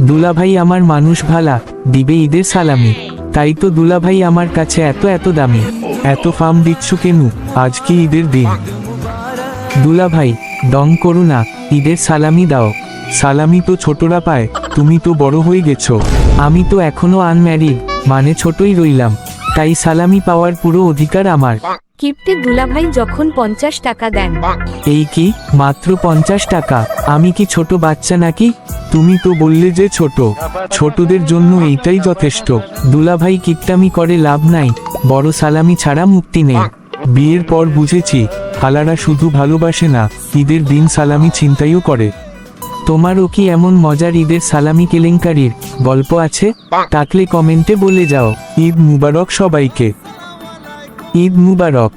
দুলাভাই আমার মানুষ ভালা, দিবে ঈদের সালামি। তাই তো দুলাভাই আমার কাছে এত এত দামি। এত ফার্ম দিচ্ছ কেন? আজ কি ঈদের দিন? দুলাভাই, ডং করু না, ঈদের সালামি দাও। সালামি তো ছোটরা পায়, তুমি তো বড় হয়ে গেছো। আমি তো এখনও আনম্যারিড মানে ছোটই রইলাম। তাই সালামি পাওয়ার পুরো অধিকার আমার। কিপ্টে দুলাভাই যখন পঞ্চাশ টাকা দেন। এই কি? মাত্র পঞ্চাশ টাকা? আমি কি ছোট বাচ্চা নাকি? তুমি তো বললে যে ছোট। ছোটদের জন্য এইটাই যথেষ্ট। দুলাভাই কিপটামি করে লাভ নাই। বড় সালামি ছাড়া মুক্তি নেই। বিয়ের পর বুঝেছি খালারা শুধু ভালোবাসে না ঈদের দিন সালামি ছিনতাইও করে। তোমারও কি এমন মজার ঈদের সালামি কেলেঙ্কারির গল্প আছে? থাকলে কমেন্টে বলে যাও। ঈদ মুবারক সবাইকে। ঈদ মুবারক।